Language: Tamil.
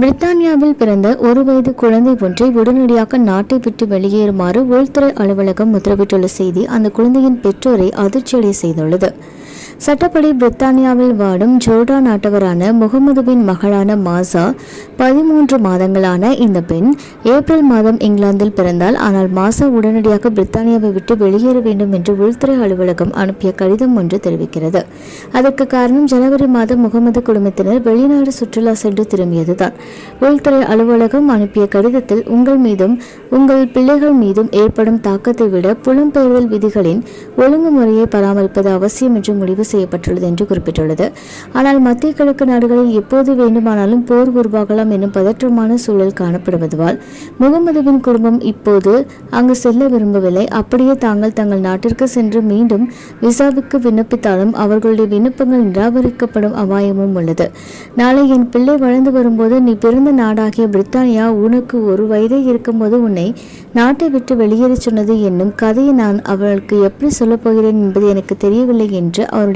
பிரித்தானியாவில் பிறந்த ஒரு வயது குழந்தை ஒன்றை உடனடியாக நாட்டை விட்டு வெளியேறுமாறு உள்துறை அலுவலகம் உத்தரவிட்டுள்ள செய்தி அந்த குழந்தையின் பெற்றோரை அதிர்ச்சியடை செய்துள்ளது. சட்டப்படி பிரித்தானியாவில் வாடும் ஜோர்டா நாட்டவரான முகமதுவின் மகளான மாசா பதிமூன்று மாதங்களான இந்த பெண் ஏப்ரல் மாதம் இங்கிலாந்தில் பிறந்தால் ஆனால் மாசா உடனடியாக பிரித்தானியாவை விட்டு வெளியேற வேண்டும் என்று உள்துறை அலுவலகம் அனுப்பிய கடிதம் ஒன்று தெரிவிக்கிறது. அதற்கு காரணம் ஜனவரி மாதம் முகமது குடும்பத்தினர் வெளிநாடு சுற்றுலா சென்று திரும்பியதுதான். உள்துறை அலுவலகம் அனுப்பிய கடிதத்தில் உங்கள் மீதும் உங்கள் பிள்ளைகள் மீதும் ஏற்படும் தாக்கத்தை விட புலம்பெயர்தல் விதிகளின் ஒழுங்குமுறையை பராமரிப்பது அவசியம் என்று முடிவு செய்யப்பட்டுள்ளது என்று குறிப்பிட்டுள்ளது. ஆனால் மத்திய கிழக்கு நாடுகளில் எப்போது வேண்டுமானாலும் போர் உருவாகலாம் எனும் பதற்றமான சூழல் காணப்படுவதால் முகமதுவின் குடும்பம் இப்போது அங்கு செல்ல விரும்பவில்லை. அப்படியே தாங்கள் தங்கள் நாட்டிற்கு சென்று மீண்டும் விசாவுக்கு விண்ணப்பித்தாலும் அவர்களுடைய விண்ணப்பங்கள் நிராகரிக்கப்படும் அபாயமும் உள்ளது. நாளை என் பிள்ளை வளர்ந்து வரும்போது நீ பிறந்த நாடாகிய பிரித்தானியா உனக்கு ஒரு வயதே இருக்கும்போது உன்னை நாட்டை விட்டு வெளியேறச் சொன்னது என்னும் கதையை நான் அவளுக்கு எப்படி சொல்லப் போகிறேன் என்பது எனக்கு தெரியவில்லை என்று அவருடைய